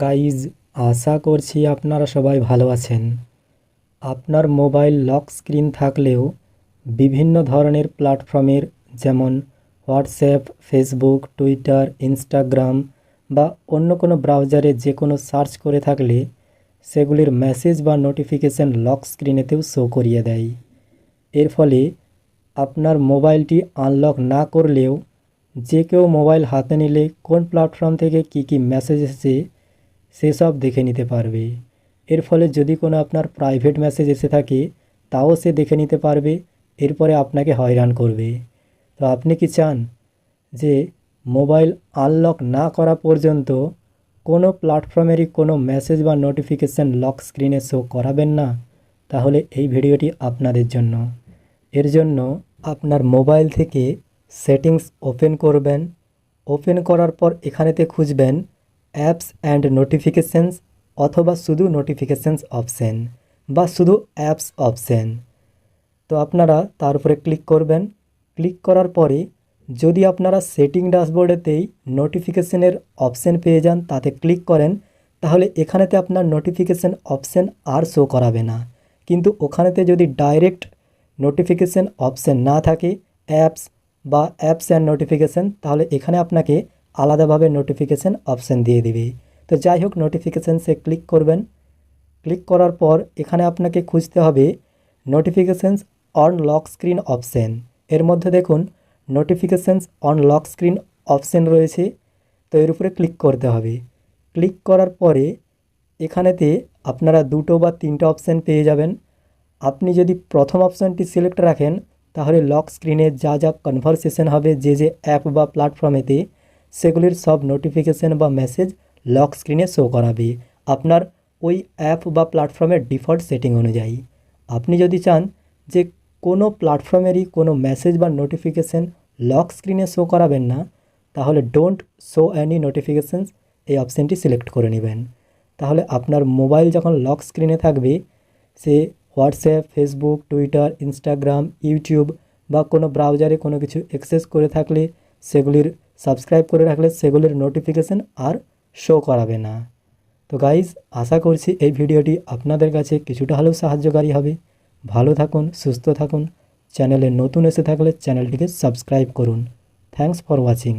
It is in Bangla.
গাইজ আশা করছি আপনারা সবাই ভালো আছেন। আপনার মোবাইল লক স্ক্রিন থাকলেও বিভিন্ন ধরনের প্ল্যাটফর্মের যেমন হোয়াটসঅ্যাপ, ফেসবুক, টুইটার, ইনস্টাগ্রাম বা অন্য কোনো ব্রাউজারে যে কোনো সার্চ করে থাকলে সেগুলির মেসেজ বা নোটিফিকেশন লক স্ক্রিনেতেও শো করিয়ে দেয়। এর ফলে আপনার মোবাইলটি আনলক না করলেও যে কেউ মোবাইল হাতে নিলে কোন প্ল্যাটফর্ম থেকে কী কী মেসেজ এসেছে সেসব দেখে নিতে পারবে। এর ফলে যদি কোনো আপনার প্রাইভেট মেসেজ এসে থাকে, তাও সে দেখে নিতে পারবে। এরপরে আপনাকে হয়রান করবে। তো আপনি কি চান যে মোবাইল আনলক না করা পর্যন্ত কোনো প্ল্যাটফর্মেরই কোনো মেসেজ বা নোটিফিকেশান লক স্ক্রিনে শো করাবেন না? তাহলে এই ভিডিওটি আপনাদের জন্য। এর জন্য আপনার মোবাইল থেকে সেটিংস ওপেন করবেন। ওপেন করার পর এখানেতে খুঁজবেন অ্যাপস অ্যান্ড নোটিফিকেশানস অথবা শুধু নোটিফিকেশানস অপশান বা শুধু অ্যাপস অপশান তো আপনারা তার উপরে ক্লিক করবেন। ক্লিক করার পরে যদি আপনারা সেটিং ড্যাশবোর্ডেতেই নোটিফিকেশনের অপশান পেয়ে যান, তাতে ক্লিক করেন, তাহলে এখানেতে আপনার নোটিফিকেশান অপশান আর শো করাবে না। কিন্তু ওখানেতে যদি ডাইরেক্ট নোটিফিকেশান অপশান না থাকে অ্যাপস বা অ্যাপস অ্যান্ড নোটিফিকেশান তাহলে এখানে আপনাকে আলাদাভাবে নোটিফিকেশান অপশান দিয়ে দিবে। তো যাই হোক নোটিফিকেশানসে ক্লিক করবেন। ক্লিক করার পর এখানে আপনাকে খুঁজতে হবে notifications on lock screen option এর মধ্যে দেখুন notifications on lock screen option রয়েছে। তো এর উপরে ক্লিক করতে হবে। ক্লিক করার পরে এখানেতে আপনারা দুটো বা তিনটা অপশান পেয়ে যাবেন। আপনি যদি প্রথম অপশানটি সিলেক্ট রাখেন, তাহলে লক স্ক্রিনে যা যা কনভারসেশন হবে যে যে অ্যাপ বা প্ল্যাটফর্মেতে সেগুলির সব নোটিফিকেশান বা মেসেজ লক স্ক্রিনে শো করাবে। আপনার ওই অ্যাপ বা প্ল্যাটফর্মের ডিফল্ট সেটিং অনুযায়ী। আপনি যদি চান যে কোনো প্ল্যাটফর্মেরই কোনো মেসেজ বা নোটিফিকেশান লক স্ক্রিনে শো করাবেন না, তাহলে ডোন্ট শো অ্যানি নোটিফিকেশানস এই অপশানটি সিলেক্ট করে নেবেন। তাহলে আপনার মোবাইল যখন লক স্ক্রিনে থাকবে, সে WhatsApp Facebook Twitter Instagram YouTube বা কোনো ব্রাউজারে কোনো কিছু অ্যাক্সেস করে থাকলে সেগুলির সাবস্ক্রাইব করে রাখলে সেগুলির নোটিফিকেশান আর শো করাবে না। তো গাইজ আশা করছি এই ভিডিওটি আপনাদের কাছে কিছুটা হলেও সাহায্যকারী হবে। ভালো থাকুন, সুস্থ থাকুন চ্যানেলে নতুন এসে থাকলে চ্যানেলটিকে সাবস্ক্রাইব করুন। Thanks for watching